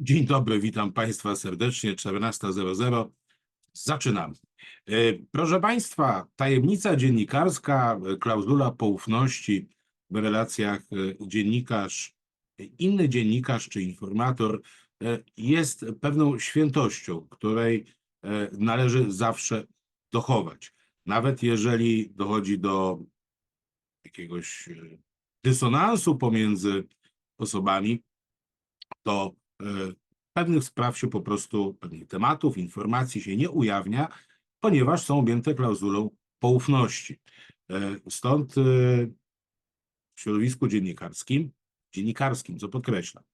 Dzień dobry, witam Państwa serdecznie. 14.00. Zaczynamy. E, Proszę Państwa, tajemnica dziennikarska, e, klauzula poufności w relacjach e, dziennikarz, inny dziennikarz czy informator jest pewną świętością, której należy zawsze dochować. Nawet jeżeli dochodzi do jakiegoś dysonansu pomiędzy osobami, to pewnych spraw się po prostu, pewnych tematów, informacji się nie ujawnia, ponieważ są objęte klauzulą poufności. E, Stąd e, w środowisku dziennikarskim, dziennikarskim, co podkreślam,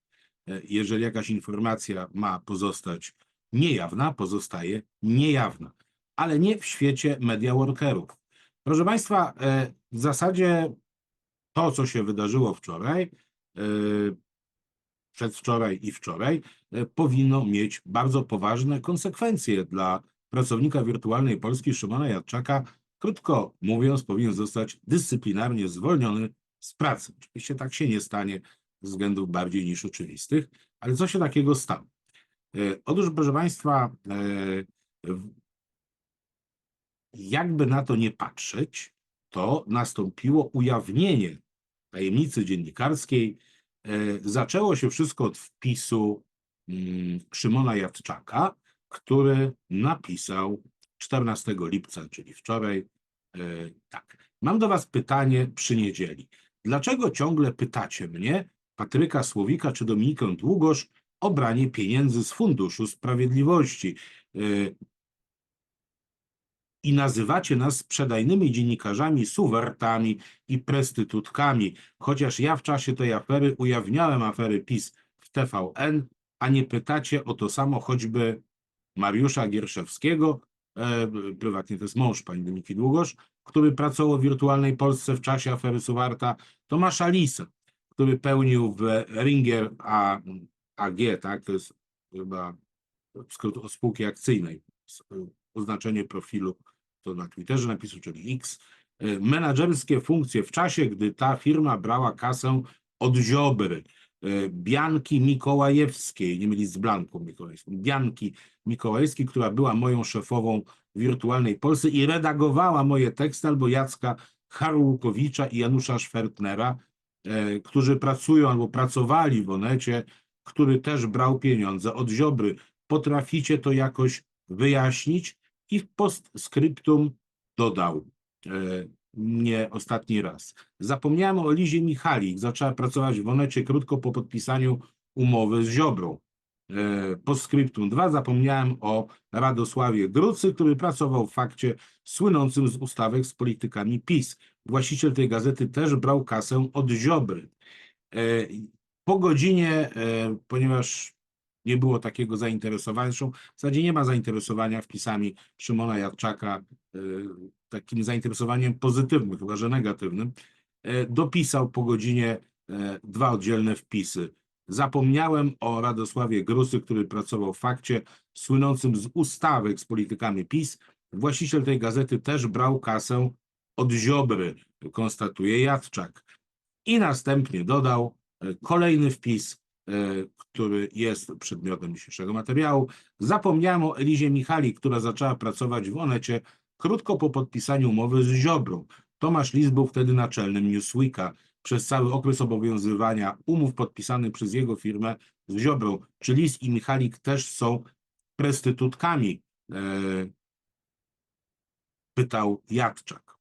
e, jeżeli jakaś informacja ma pozostać niejawna, pozostaje niejawna, ale nie w świecie media workerów. Proszę Państwa, e, w zasadzie to, co się wydarzyło wczoraj, e, przedwczoraj i wczoraj, e, powinno mieć bardzo poważne konsekwencje dla pracownika wirtualnej Polski Szymona Jadczaka. Krótko mówiąc, powinien zostać dyscyplinarnie zwolniony z pracy. Oczywiście tak się nie stanie ze względów bardziej niż oczywistych, ale co się takiego stało? E, Otóż, proszę Państwa, e, jakby na to nie patrzeć, to nastąpiło ujawnienie tajemnicy dziennikarskiej, Zaczęło się wszystko od wpisu mm, Szymona Jadczaka, który napisał 14 lipca, czyli wczoraj, e, tak. Mam do Was pytanie przy niedzieli. Dlaczego ciągle pytacie mnie, Patryka Słowika czy Dominikę Długosz, o branie pieniędzy z Funduszu Sprawiedliwości? E, I nazywacie nas sprzedajnymi dziennikarzami, suwertami i prestytutkami. Chociaż ja w czasie tej afery ujawniałem afery PiS w TVN, a nie pytacie o to samo choćby Mariusza Gierszewskiego, e, prywatnie to jest mąż pani Domiki Długosz, który pracował w wirtualnej Polsce w czasie afery Suwarta, Tomasza Lisa, który pełnił w Ringer A, AG, tak, to jest chyba skrót od spółki akcyjnej, s- oznaczenie profilu to na Twitterze napisał, czyli X, e, menadżerskie funkcje w czasie, gdy ta firma brała kasę od Ziobry, e, Bianki Mikołajewskiej, nie mylić z Blanką Mikołajewską, Bianki Mikołajewskiej, która była moją szefową wirtualnej Polsce i redagowała moje teksty, albo Jacka Harłukowicza i Janusza Szwertnera, e, którzy pracują albo pracowali w Onecie, który też brał pieniądze od Ziobry. Potraficie to jakoś wyjaśnić? I w postscriptum dodał, e, nie ostatni raz. Zapomniałem o Lizie Michalik, zaczęła pracować w Onecie krótko po podpisaniu umowy z Ziobrą. E, Postscriptum 2 zapomniałem o Radosławie Grucy, który pracował w fakcie słynącym z ustawek z politykami PiS. Właściciel tej gazety też brał kasę od Ziobry. E, Po godzinie, e, ponieważ nie było takiego zainteresowania, zresztą w zasadzie nie ma zainteresowania wpisami Szymona Jadczaka e, takim zainteresowaniem pozytywnym, chyba że negatywnym, e, dopisał po godzinie e, dwa oddzielne wpisy. Zapomniałem o Radosławie Grusy, który pracował w fakcie słynącym z ustawek z politykami PiS. Właściciel tej gazety też brał kasę od Ziobry, konstatuje Jadczak. I następnie dodał kolejny wpis, który jest przedmiotem dzisiejszego materiału. Zapomniałem o Elizie Michali, która zaczęła pracować w Onecie krótko po podpisaniu umowy z Ziobrą. Tomasz Lis był wtedy naczelnym Newsweeka. Przez cały okres obowiązywania umów podpisanych przez jego firmę z Ziobrą. Czy Lis i Michalik też są prestytutkami? E, pytał Jadczak.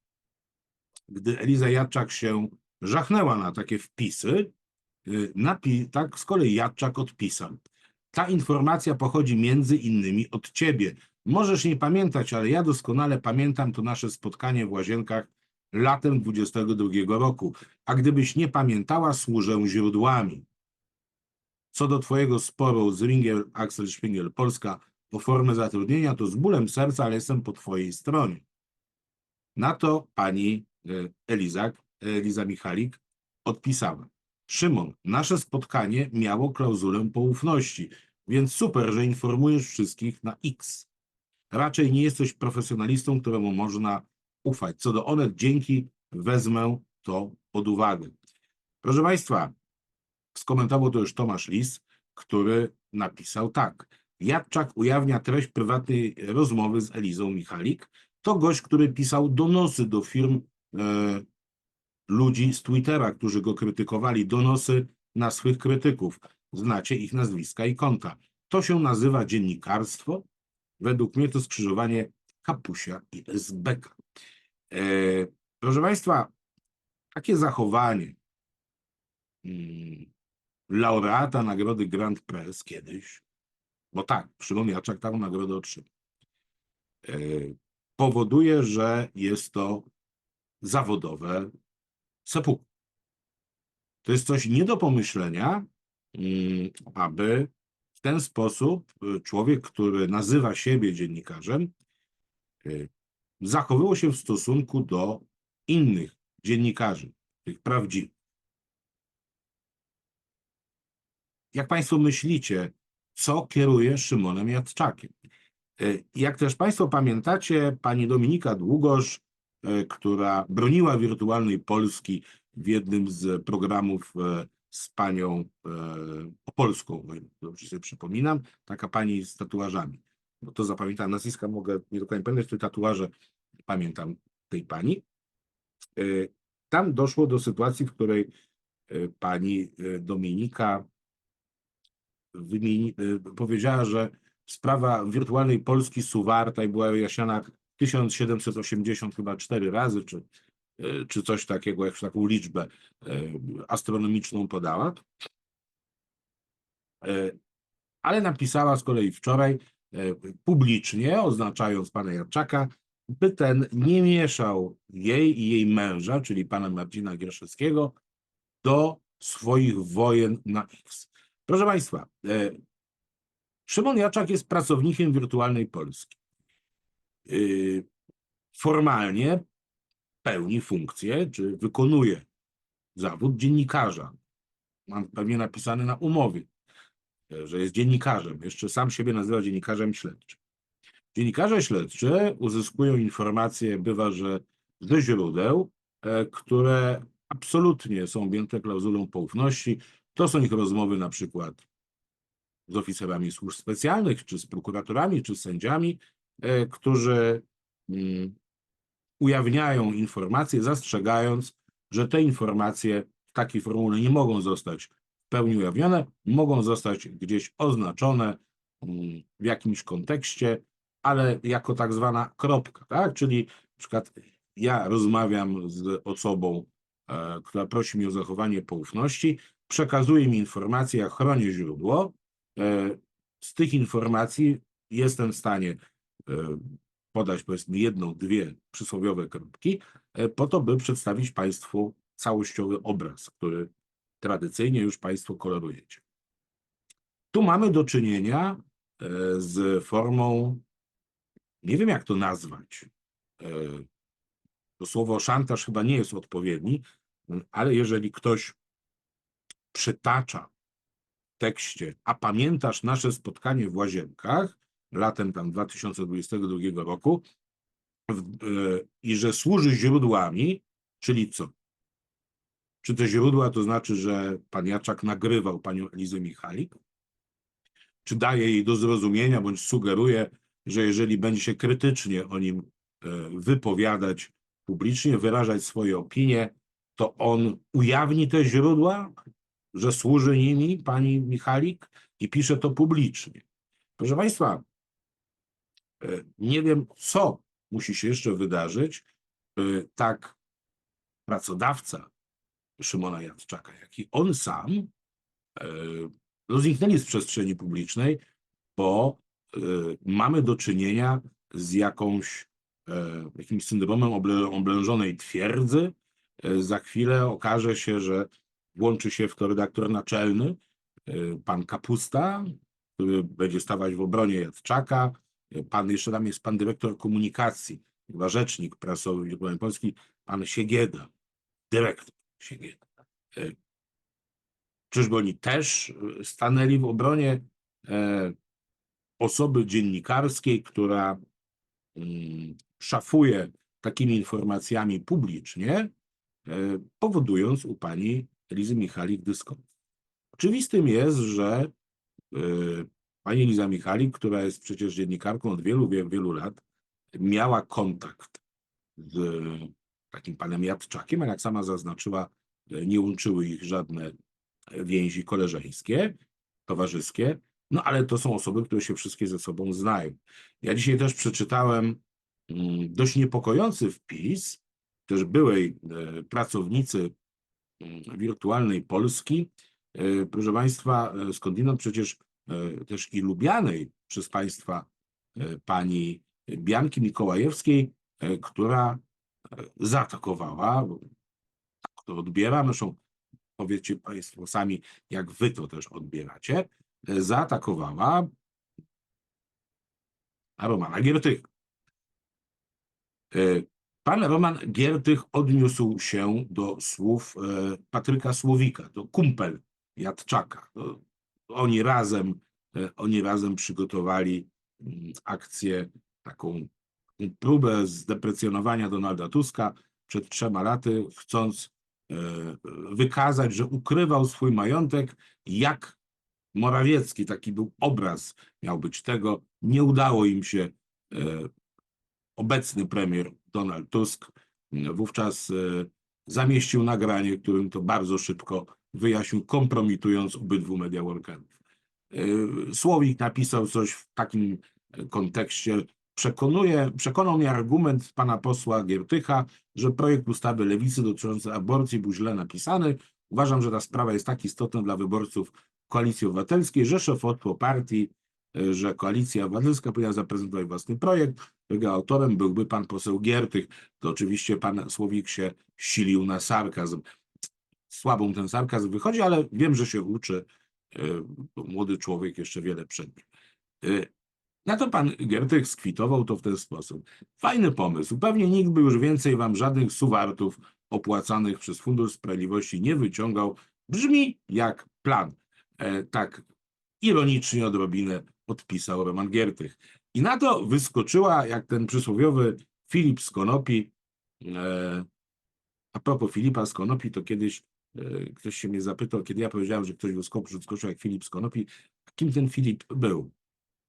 Gdy Eliza Jadczak się żachnęła na takie wpisy, napi- tak z kolei Jadczak odpisał. Ta informacja pochodzi między innymi od ciebie. Możesz nie pamiętać, ale ja doskonale pamiętam to nasze spotkanie w łazienkach latem 22 roku. A gdybyś nie pamiętała, służę źródłami. Co do twojego sporu z Ringel Axel Springel Polska o formę zatrudnienia, to z bólem serca, ale jestem po twojej stronie. Na to pani e, Elizak, Eliza Michalik odpisała. Szymon, nasze spotkanie miało klauzulę poufności, więc super, że informujesz wszystkich na X. Raczej nie jesteś profesjonalistą, któremu można ufać. Co do Onet, dzięki, wezmę to pod uwagę. Proszę Państwa, skomentował to już Tomasz Lis, który napisał tak. Jadczak ujawnia treść prywatnej rozmowy z Elizą Michalik. To gość, który pisał donosy do firm e, ludzi z Twittera, którzy go krytykowali, donosy na swych krytyków. Znacie ich nazwiska i konta. To się nazywa dziennikarstwo. Według mnie to skrzyżowanie Kapusia i SBK. E, proszę Państwa, takie zachowanie mm, laureata nagrody Grand Press kiedyś, bo tak, Szymon Jaczak taką nagrodę otrzymał, e, powoduje, że jest to zawodowe seppuku. To jest coś nie do pomyślenia, mm, aby w ten sposób y, człowiek, który nazywa siebie dziennikarzem, y, zachowywał się w stosunku do innych dziennikarzy, tych prawdziwych. Jak Państwo myślicie, co kieruje Szymonem Jadczakiem? Y, Jak też Państwo pamiętacie, pani Dominika Długosz, która broniła wirtualnej Polski w jednym z programów y, z panią Opolską, o ile dobrze sobie przypominam, taka pani z tatuażami. Bo to zapamiętam nazwiska, mogę nie dokładnie pamiętać, te tatuaże pamiętam tej pani. Tam doszło do sytuacji, w której pani Dominika powiedziała, że sprawa wirtualnej Polski Suwarta i była wyjaśniana 1780 chyba cztery razy, czy, e, czy coś takiego, jak taką liczbę e, astronomiczną podała. E, Ale napisała z kolei wczoraj publicznie, oznaczając pana Jarczaka, by ten nie mieszał jej i jej męża, czyli pana Marcina Gierszewskiego, do swoich wojen na X. Proszę Państwa, Szymon Jaczak jest pracownikiem wirtualnej Polski. Yy, Formalnie pełni funkcję, czy wykonuje zawód dziennikarza. Mam pewnie napisane na umowie, że jest dziennikarzem. Jeszcze sam siebie nazywa dziennikarzem śledczym. Dziennikarze śledczy uzyskują informacje, bywa, że ze źródeł, e, które absolutnie są objęte klauzulą poufności. To są ich rozmowy na przykład z oficerami służb specjalnych, czy z prokuratorami, czy z sędziami, którzy mm, ujawniają informacje, zastrzegając, że te informacje w takiej formule nie mogą zostać w pełni ujawnione, mogą zostać gdzieś oznaczone mm, w jakimś kontekście, ale jako tak zwana kropka, tak? Czyli na przykład ja rozmawiam z osobą, e, która prosi mnie o zachowanie poufności, przekazuje mi informację, jak chronię źródło, E, z tych informacji jestem w stanie e, podać powiedzmy jedną, dwie przysłowiowe kropki, e, po to, by przedstawić Państwu całościowy obraz, który tradycyjnie już Państwo kolorujecie. Tu mamy do czynienia z formą, nie wiem jak to nazwać, to słowo szantaż chyba nie jest odpowiedni, ale jeżeli ktoś przytacza tekście, a pamiętasz nasze spotkanie w Łazienkach latem tam 2022 roku w, e, i że służy źródłami, czyli co? Czy te źródła to znaczy, że pan Jaczak nagrywał panią Elizę Michalik? Czy daje jej do zrozumienia bądź sugeruje, że jeżeli będzie się krytycznie o nim e, wypowiadać publicznie, wyrażać swoje opinie, to on ujawni te źródła, że służy nimi pani Michalik i pisze to publicznie. Proszę Państwa, nie wiem, co musi się jeszcze wydarzyć, by tak pracodawca Szymona Jadczaka, jak i on sam e, no, zniknęli z przestrzeni publicznej, bo e, mamy do czynienia z jakąś, jakimś syndromem oblężonej twierdzy. Za chwilę okaże się, że włączy się w to redaktor naczelny, pan Kapusta, który będzie stawać w obronie Jadczaka, pan, jeszcze tam jest pan dyrektor komunikacji, chyba rzecznik prasowy Wirtualnej Polski, pan Siegieda, dyrektor Siegieda. Y, czyżby oni też stanęli w obronie e, osoby dziennikarskiej, która mm, szafuje takimi informacjami publicznie, e, powodując u pani Elizy Michalik dyskomfort. Oczywistym jest, że pani Liza Michalik, która jest przecież dziennikarką od wielu, wielu, wielu lat, miała kontakt z takim panem Jadczakiem, ale jak sama zaznaczyła, y, nie łączyły ich żadne więzi koleżeńskie, towarzyskie, no ale to są osoby, które się wszystkie ze sobą znają. Ja dzisiaj też przeczytałem mm, dość niepokojący wpis też byłej e, pracownicy mm, wirtualnej Polski, e, proszę Państwa, e, skądinąd przecież e, też i lubianej przez Państwa e, pani Bianki Mikołajewskiej, e, która e, zaatakowała, tak to odbieram, zresztą powiedzcie Państwo sami, jak Wy to też odbieracie, e, zaatakowała Romana Giertycha. E, Pan Roman Giertych odniósł się do słów e, Patryka Słowika, to kumpel Jadczaka. Oni razem, e, oni razem przygotowali mm, akcję, taką próbę zdeprecjonowania Donalda Tuska przed trzema laty, chcąc e, wykazać, że ukrywał swój majątek, jak Morawiecki, taki był obraz miał być tego, nie udało im się e, obecny premier Donald Tusk m, wówczas zamieścił nagranie, którym to bardzo szybko wyjaśnił, kompromitując obydwu media workerów. E, Słowik napisał coś w takim kontekście. Przekonuje, przekonał mnie argument pana posła Giertycha, że projekt ustawy lewicy dotyczący aborcji był źle napisany. Uważam, że ta sprawa jest tak istotna dla wyborców Koalicji Obywatelskiej, że szefostwo partii e, że Koalicja Obywatelska powinna zaprezentować własny projekt, którego autorem byłby pan poseł Giertych. To oczywiście pan Słowik się silił na sarkazm. Słabą ten sarkazm wychodzi, ale wiem, że się uczy. e, Młody człowiek jeszcze wiele przed nim. E, Na to pan Giertych skwitował to w ten sposób. Fajny pomysł. Pewnie nikt by już więcej wam żadnych suwartów opłacanych przez Fundusz Sprawiedliwości nie wyciągał. Brzmi jak plan. E, tak ironicznie odrobinę odpisał Roman Giertych. I na to wyskoczyła, jak ten przysłowiowy Filip z Konopi. E, a propos Filipa z Konopi, to kiedyś ktoś się mnie zapytał, kiedy ja powiedziałem, że ktoś wyskoczył, wyskoczył jak Filip z Konopi, a kim ten Filip był?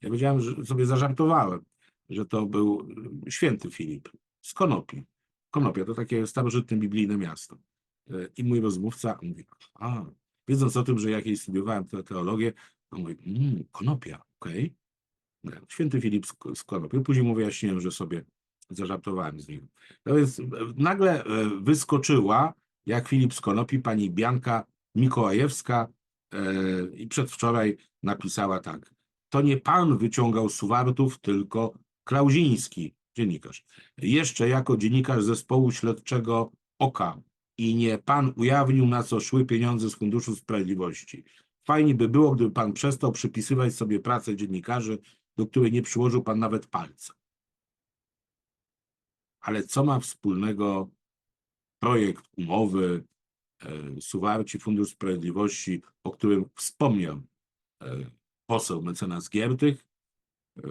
Ja powiedziałem, że sobie zażartowałem, że to był e, święty Filip z Konopi. Konopia to takie starożytne biblijne miasto. E, I mój rozmówca mówi, a, wiedząc o tym, że jakieś studiowałem te- teologię, to mówi, mmm, konopia, okej. No, Święty Filip z, Konopi. Później mu wyjaśniłem, że sobie zażartowałem z nim. No więc e, nagle e, wyskoczyła, jak Filip z Konopi, pani Bianka Mikołajewska e, i przedwczoraj napisała tak. To nie pan wyciągał suwartów, tylko Klauziński, dziennikarz. Jeszcze jako dziennikarz zespołu śledczego OKA i nie pan ujawnił, na co szły pieniądze z Funduszu Sprawiedliwości. Fajnie by było, gdyby pan przestał przypisywać sobie pracę dziennikarzy, do której nie przyłożył pan nawet palca. Ale co ma wspólnego projekt umowy e, Suwarci Fundusz Sprawiedliwości, o którym wspomniał e, poseł mecenas Giertych, e,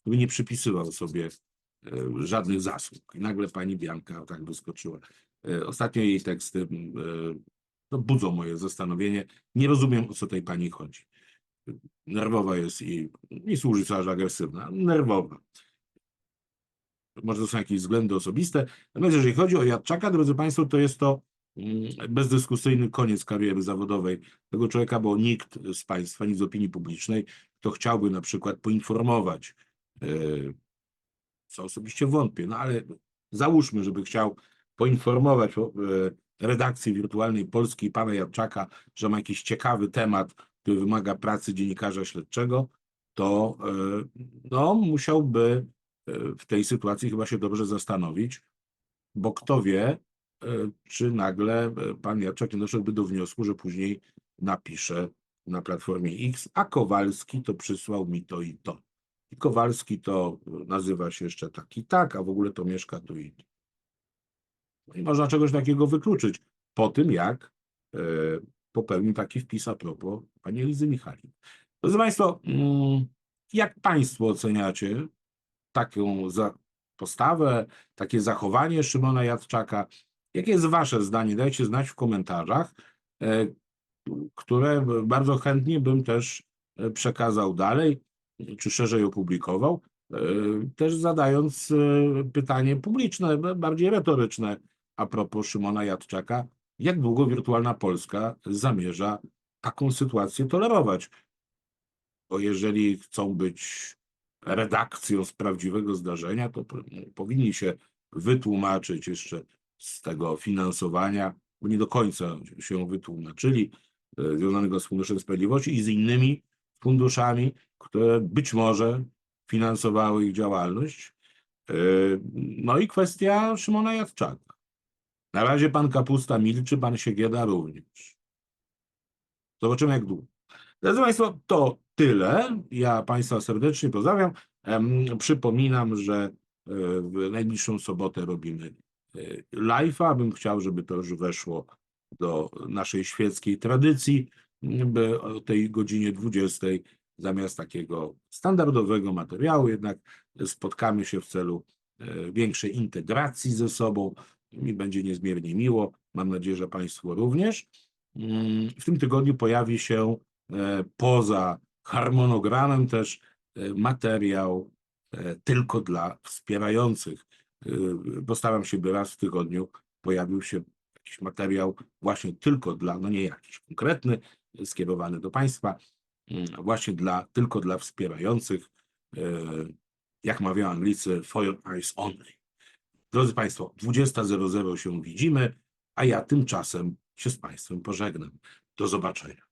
który nie przypisywał sobie żadnych zasług. I nagle pani Bianka tak wyskoczyła. Ostatnio jej teksty no, budzą moje zastanowienie. Nie rozumiem, o co tej pani chodzi. Nerwowa jest i nie służy że agresywna, nerwowa. Może to są jakieś względy osobiste. Natomiast jeżeli chodzi o Jadczaka, drodzy Państwo, to jest to mm, bezdyskusyjny koniec kariery zawodowej tego człowieka, bo nikt z Państwa, nikt z opinii publicznej, kto chciałby na przykład poinformować, e, co osobiście wątpię, no ale załóżmy, żeby chciał poinformować e, redakcji wirtualnej Polskiej pana Jadczaka, że ma jakiś ciekawy temat, który wymaga pracy dziennikarza śledczego, to e, no, musiałby w tej sytuacji chyba się dobrze zastanowić, bo kto wie, e, czy nagle e, pan Jadczak nie doszedłby do wniosku, że później napisze na Platformie X, a Kowalski to przysłał mi to i to. I Kowalski to nazywa się jeszcze tak i tak, a w ogóle to mieszka tu i tu. No i można czegoś takiego wykluczyć po tym, jak e, popełnił taki wpis a propos pani Elizy Michalik. Drodzy Państwo, mm, jak Państwo oceniacie taką za postawę, takie zachowanie Szymona Jadczaka? Jakie jest Wasze zdanie? Dajcie znać w komentarzach, e, które bardzo chętnie bym też e, przekazał dalej, czy szerzej opublikował, e, też zadając pytanie publiczne, bardziej retoryczne a propos Szymona Jadczaka, jak długo wirtualna Polska zamierza taką sytuację tolerować? Bo jeżeli chcą być redakcją z prawdziwego zdarzenia, to powinni się wytłumaczyć jeszcze z tego finansowania, bo nie do końca się wytłumaczyli, e, związanego z Funduszem Sprawiedliwości i z innymi funduszami, które być może finansowały ich działalność. E, No i kwestia Szymona Jadczaka. Na razie pan Kapusta milczy, pan Siegieda również. Zobaczymy jak długo. Drodzy Państwo, to tyle. Ja Państwa serdecznie pozdrawiam. Przypominam, że e, w najbliższą sobotę robimy e, live'a. Bym chciał, żeby to już weszło do naszej świeckiej tradycji, by o tej godzinie 20 zamiast takiego standardowego materiału jednak spotkamy się w celu e, większej integracji ze sobą. Mi będzie niezmiernie miło. Mam nadzieję, że Państwu również. Mm, W tym tygodniu pojawi się poza harmonogramem też e, materiał e, tylko dla wspierających. E, Postaram się, by raz w tygodniu pojawił się jakiś materiał właśnie tylko dla, no nie jakiś konkretny, e, skierowany do Państwa, mm, właśnie dla, tylko dla wspierających, e, jak mawiają Anglicy, for your eyes only. Drodzy Państwo, 20.00 się widzimy, a ja tymczasem się z Państwem pożegnam. Do zobaczenia.